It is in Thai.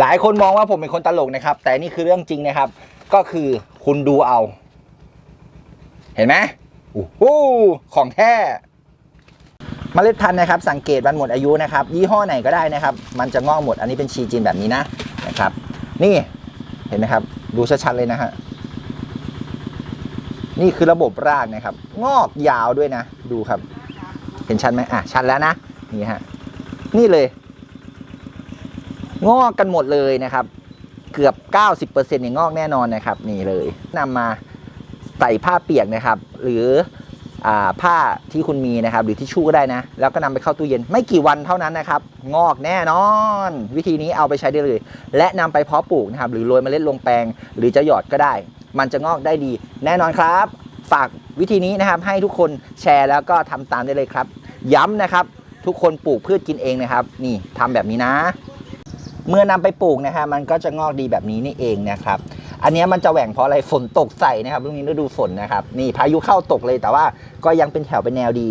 หลายคนมองว่าผมเป็นคนตลกนะครับ แต่นี่คือเรื่องจริงนะครับ ก็คือคุณดูเอา เห็นไหมโอ้โหของแท้เมล็ดพันธุ์นะครับ สังเกตวันหมดอายุนะครับ ยี่ห้อไหนก็ได้นะครับ มันจะงอกหมดอันนี้เป็นชีจีนแบบนี้นะนะครับ นี่เห็นไหมครับ ดูชัดๆเลยนะฮะนี่คือระบบรากนะครับ งอกยาวด้วยนะ ดูครับ เห็นชัดไหมอะชัดแล้วนะนี่ฮะนี่เลย งอกกันหมดเลยนะครับ เกือบ 90%เนี่ยงอกแน่นอนนะครับ นี่เลยนำมาใส่ผ้าเปียกนะครับ หรืออผ้าที่คุณมีนะครับ หรือทิชชู่ก็ได้นะ แล้วก็นำไปเข้าตู้เย็นไม่กี่วันเท่านั้นนะครับ งอกแน่นอน วิธีนี้เอาไปใช้ได้เลย และนำไปเพาะปลูกนะครับ หรือโรยเมล็ดลงแปลง หรือจะหยอดก็ได้ มันจะงอกได้ดี แน่นอนครับ ฝากวิธีนี้นะครับ ให้ทุกคนแชร์แล้วก็ทำตามได้เลยครับ ย้ำนะครับ ทุกคนปลูกพืชกินเองนะครับ นี่ทำแบบนี้นะ เมื่อนำไปปลูกนะฮะมันก็จะงอกดีแบบนี้นี่เองนะครับ อันนี้มันจะแหว่งเพราะอะไรฝนตกใส่นะครับช่วงนี้ฤดูฝนนะครับนี่พายุเข้าตกเลยแต่ว่าก็ยังเป็นแถวเป็นแนวดี